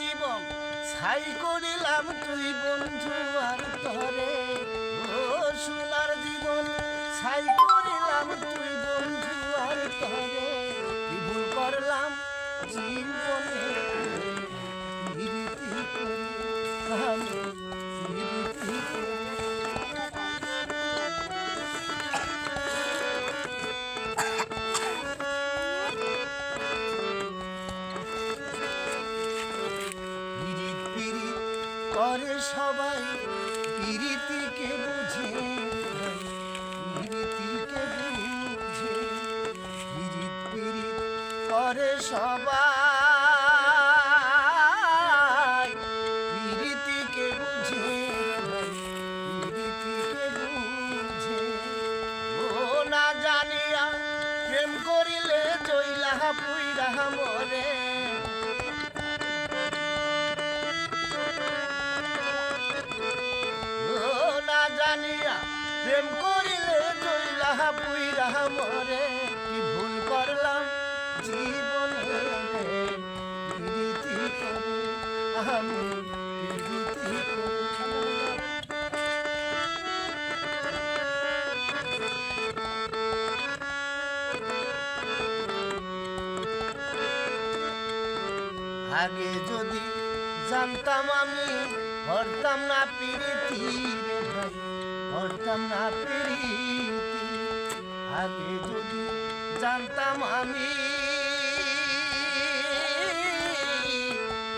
জীবন, ছাই করিলাম তুই বন্ধু আর তরে। ও সোনার জীবন, ছাই করিলাম তুই বন্ধু আর তরে। কি ভুল করলাম জীবনে? করে সবাই, পিরিতিকে বুঝে। পিরিতিকে বুঝে করে সবাই। পিরিতিকে বুঝে পিরিতিকে বুঝে। ও না জানিয়া প্রেম করিলে জইলা পুইরা মরে। প্রেম করিলে জইলা পুইরা মরে, কি ভুল করলাম? জীবনে আগে যদি জানতাম আমি, হরতাম না পিরিতি। হরতাম না পিরিতি, আগে যদি জানতাম আমি।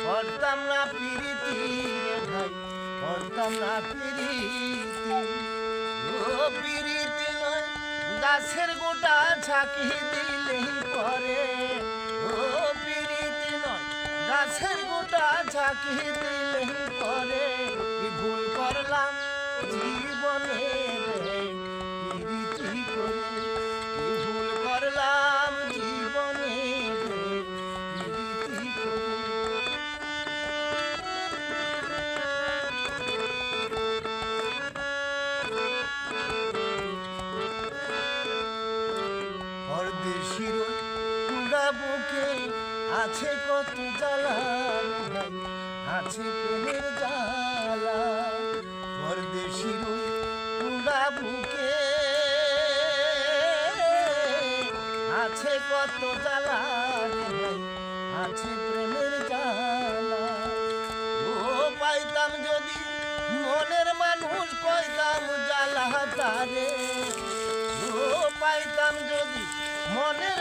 হরতাম না পিরিতি রে ভাই হরতাম না পিরিতি। গাছের গোটা ঝাঁকি দিলেই পরে। ও পিরিতি নয় গাছের গোটা ঝাঁকি দিলেই পরে। ভুল করলাম জীবনে পিরিতি ভুল আছে কত জ্বালা আছে প্রেমের পুরা বুকে আছে কত জ্বালা, আছে প্রেমের জ্বালা। ও পাইতাম যদি মনের মানুষ, পাইতাম জ্বালা তারে। ও পাইতাম যদি মনের